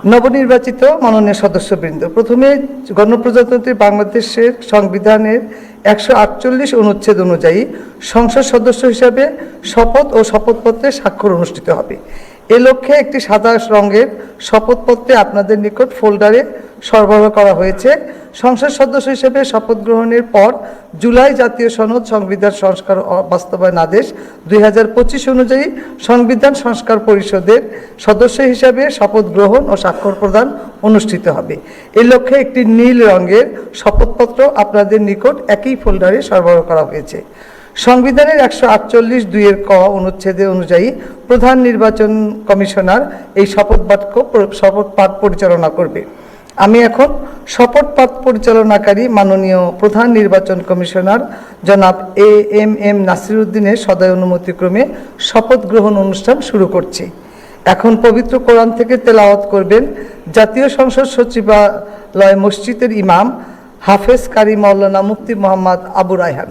নবনির্বাচিত মাননীয় সদস্যবৃন্দ। প্রথমে গণপ্রজাতন্ত্রী বাংলাদেশের সংবিধানের একশো আটচল্লিশ অনুচ্ছেদ অনুযায়ী সংসদ সদস্য হিসাবে শপথ ও শপথপত্রে স্বাক্ষর অনুষ্ঠিত হবে। এ লক্ষ্যে একটি সাদা রঙের শপথপত্রে আপনাদের নিকট ফোল্ডারে সরবরাহ করা হয়েছে। সংসদ সদস্য হিসেবে শপথ গ্রহণের পর জুলাই জাতীয় সনদ সংবিধান সংস্কার বাস্তবায়ন আদেশ দুই হাজার পঁচিশ অনুযায়ী সংবিধান সংস্কার পরিষদের সদস্য হিসাবে শপথ গ্রহণ ও স্বাক্ষর প্রদান অনুষ্ঠিত হবে। এ লক্ষ্যে একটি নীল রঙের শপথপত্র আপনাদের নিকট একই ফোল্ডারে সরবরাহ করা হয়েছে। সংবিধানের একশো আটচল্লিশ দুইয়ের ক অনুচ্ছেদে অনুযায়ী প্রধান নির্বাচন কমিশনার এই শপথ বাক্য পরিচালনা করবে। আমি এখন শপথ পাঠ পরিচালনাকারী মাননীয় প্রধান নির্বাচন কমিশনার জনাব এ এম এম নাসিরুদ্দিনের সদয় অনুমতিক্রমে শপথ গ্রহণ অনুষ্ঠান শুরু করছি। এখন পবিত্র কোরআন থেকে তেলাওয়াত করবেন জাতীয় সংসদ সচিবালয় মসজিদের ইমাম হাফেজ কারি মাওলানা মুফতি মোহাম্মদ আবু রায়হান।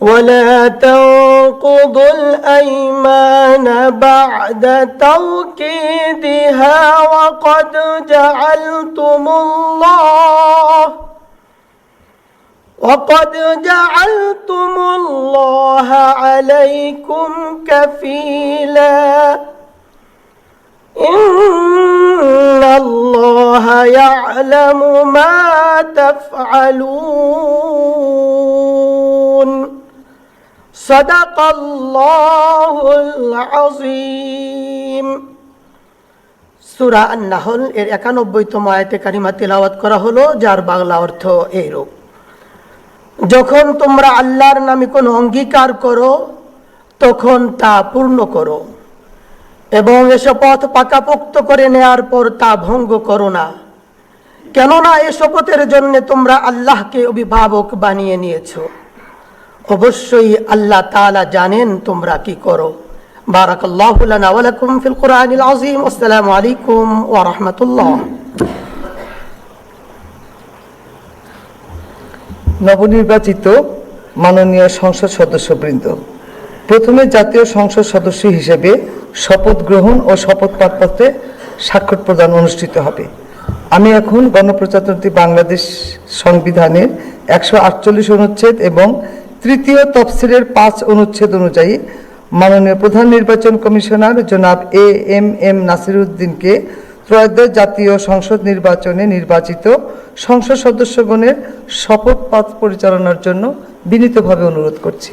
ولا تنقضوا الأيمان بعد توكيدها وقد جعلتم الله وقد جعلتم الله عليكم كفيلا. إن الله يعلم ما تفعلون. صدق الله العظيم সুরা আন্নাহল এর একানব্বইতম আয়তে কারিমা তেলাওয়াত করা হলো যার বাংলা অর্থ এইরূপ যখন তোমরা আল্লাহর নামে কোনো অঙ্গীকার করো তখন তা পূর্ণ করো এবং এ শপথ পাকাপোক্ত করে নেয়ার পর তা ভঙ্গ করো না কেননা এ শপথের জন্য তোমরা আল্লাহকে অভিভাবক বানিয়ে নিয়েছো অবশ্যই আল্লাহ তাআলা জানেন তোমরা কি করো بارك الله لنا ولكم في القرآن العظيم والسلام عليكم ورحمة الله নবনির্বাচিত মাননীয় সংসদ সদস্যবৃন্দ প্রথমে জাতীয় সংসদ সদস্য হিসেবে শপথ গ্রহণ ও শপথ পাঠপত্রে স্বাক্ষর প্রদান অনুষ্ঠিত হবে আমি এখন গণপ্রজাতন্ত্রী বাংলাদেশ সংবিধানের একশো আটচল্লিশ অনুচ্ছেদ এবং তৃতীয় তফসিলের পাঁচ অনুচ্ছেদ অনুযায়ী মাননীয় প্রধান নির্বাচন কমিশনার জনাব এ এম এম নাসিরুদ্দিনকে ত্রয়োদশ জাতীয় সংসদ নির্বাচনে নির্বাচিত সংসদ সদস্যগণের শপথ পাঠ পরিচালনার জন্য বিনীতভাবে অনুরোধ করছি।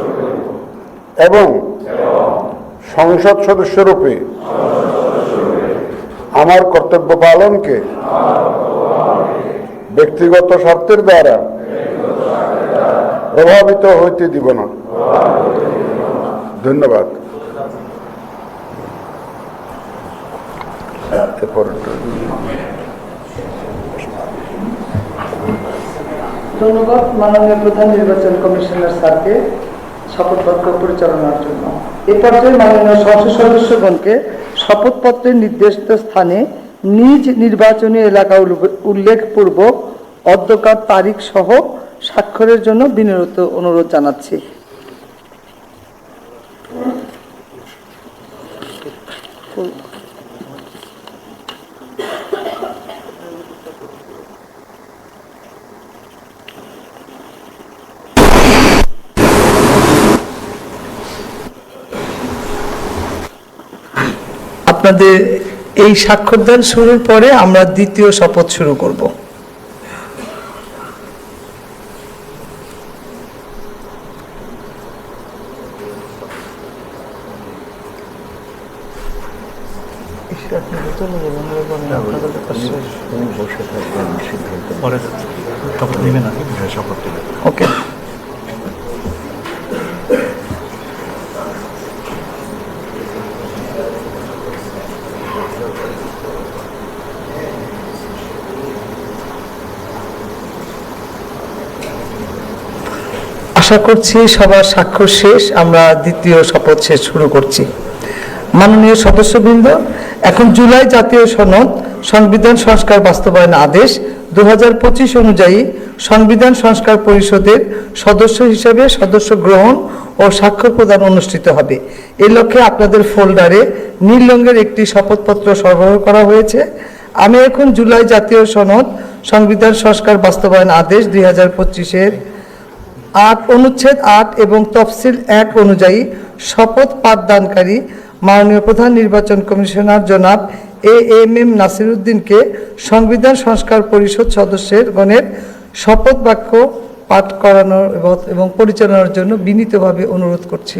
এবং সংসদ সদস্যরূপে আমার কর্তব্য পালনকে ব্যক্তিগত স্বার্থের দ্বারা প্রভাবিত হইতে দিব না। ধন্যবাদ। ধন্যবাদ। মাননীয় প্রধান নির্বাচন কমিশনার স্যারকে। শপথ বাক্য পরিচালনার জন্য। এ পর্যায়ে মাননীয় সংসদ সদস্যগণকে শপথপত্রের নির্দিষ্ট স্থানে নিজ নির্বাচনী এলাকা উল্লে- উল্লেখপূর্বক অধ্যকার তারিখ সহ স্বাক্ষরের জন্য বিনীত অনুরোধ জানাচ্ছি। আপনাদের এই সাক্ষরদান শুরুর পরে আমরা দ্বিতীয় শপথ শুরু করব পরে শপথ নেবে না শপথ নেবে ওকে আশা করছি সবার স্বাক্ষর শেষ, আমরা দ্বিতীয় শপথ শেষ শুরু করছি। মাননীয় সদস্যবৃন্দ, এখন জুলাই জাতীয় সনদ, সংবিধান সংস্কার বাস্তবায়ন আদেশ দু হাজার পঁচিশ অনুযায়ী সংবিধান সংস্কার পরিষদের সদস্য হিসেবে সদস্য গ্রহণ ও স্বাক্ষর প্রদান অনুষ্ঠিত হবে। এই লক্ষ্যে আপনাদের ফোল্ডারে নীল রঙের একটি শপথপত্র সরবরাহ করা হয়েছে। আমি এখন জুলাই জাতীয় সনদ, সংবিধান সংস্কার বাস্তবায়ন আদেশ দুই হাজার পঁচিশের আট অনুচ্ছেদ আট এবং তফসিল এক অনুযায়ী শপথ পাঠদানকারী মাননীয় প্রধান নির্বাচন কমিশনার জনাব এ এম এম নাসিরুদ্দিনকে সংবিধান সংস্কার পরিষদ সদস্যের গণের শপথ বাক্য পাঠ করানোর এবং- এবং পরিচালনার জন্য বিনীতভাবে অনুরোধ করছি।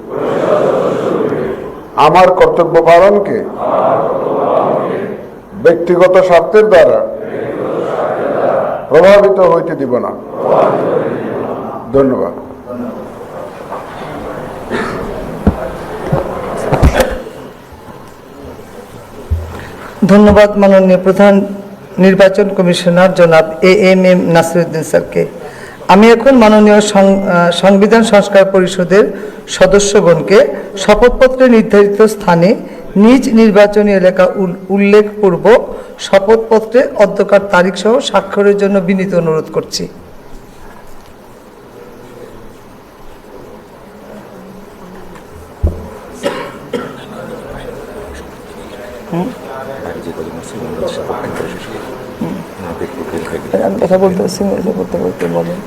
আমার কর্তব্য পালনকে, ব্যক্তিগত স্বার্থের দ্বারা প্রভাবিত হইতে দিব না। ধন্যবাদ। ধন্যবাদ মাননীয় প্রধান নির্বাচন কমিশনার জনাব এ এম এম নাসিরুদ্দিন স্যারকে। আমি এখন মাননীয় সংবিধান সংস্কার পরিষদের সদস্যগণকে শপথপত্রে নির্ধারিত স্থানে নিজ নির্বাচনী এলাকা উল- উল্লেখপূর্বক শপথপত্রে অধ্যকার তারিখসহ স্বাক্ষরের জন্য বিনীত অনুরোধ করছি আমি কথা বলতে পারছি করতে বলতে বলেন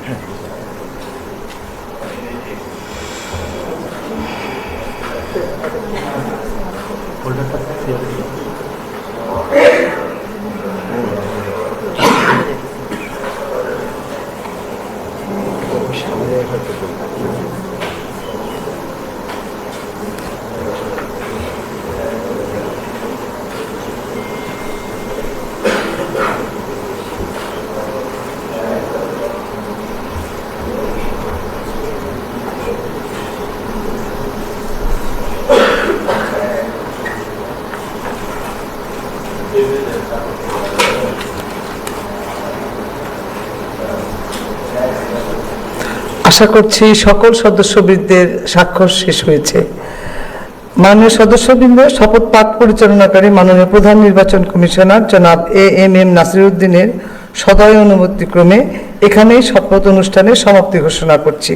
আশা করছি সকল সদস্যবৃন্দের স্বাক্ষর শেষ হয়েছে। মাননীয় সদস্যবৃন্দ, শপথ পাঠ পরিচালনাকারী মাননীয় প্রধান নির্বাচন কমিশনার জনাব এ এম এম নাসিরুদ্দিনের সদয় অনুমতিক্রমে এখানেই শপথ অনুষ্ঠানের সমাপ্তি ঘোষণা করছি।